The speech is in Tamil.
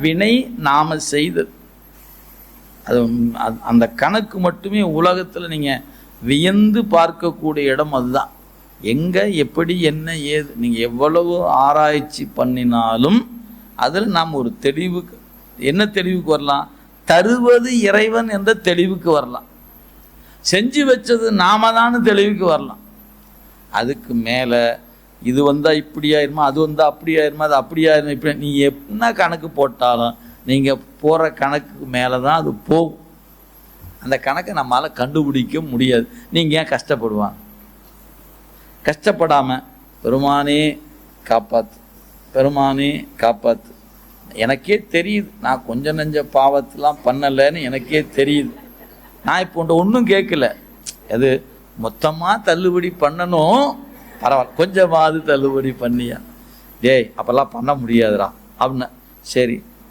வினை நாம் செய்தது அது அந்த- அந்த கணக்கு மட்டுமே உலகத்தில் நீங்கள் வியந்து பார்க்கக்கூடிய இடம் அதுதான். எங்கே எப்படி என்ன ஏது நீங்கள் எவ்வளவு ஆராய்ச்சி பண்ணினாலும் அதில் நாம் ஒரு தெளிவுக்கு என்ன தெளிவுக்கு வரலாம்? தருவது இறைவன் என்ற தெளிவுக்கு வரலாம். செஞ்சு வச்சது நாம தான் தெளிவுக்கு வரலாம். அதுக்கு மேலே இது வந்தால் இப்படி ஆயிருமா அது வந்தால் அப்படி ஆயிருமா அது அப்படி ஆயிருமா இப்படி நீ என்ன கணக்கு போட்டாலும் நீங்கள் போகிற கணக்குக்கு மேலே தான் அது போகும். அந்த கணக்கை நம்மளால் கண்டுபிடிக்க முடியாது. நீங்கள் ஏன் கஷ்டப்படுவான் கஷ்டப்படாமல் பெருமானே காப்பாத்து பெருமானே காப்பாத்து. எனக்கே தெரியுது. நான் கொஞ்சம் நெஞ்ச பாவத்தெலாம் பண்ணலைன்னு எனக்கே தெரியுது. நான் இப்போ உன்ட்ட ஒன்றும் கேட்கல. அது மொத்தமாக தள்ளுபடி பண்ணணும். பரவாயில்ல. கொஞ்சமாவது தள்ளுபடி பண்ணியா? டேய் அப்போல்லாம் பண்ண முடியாதுடா. அப்படின்னு சரி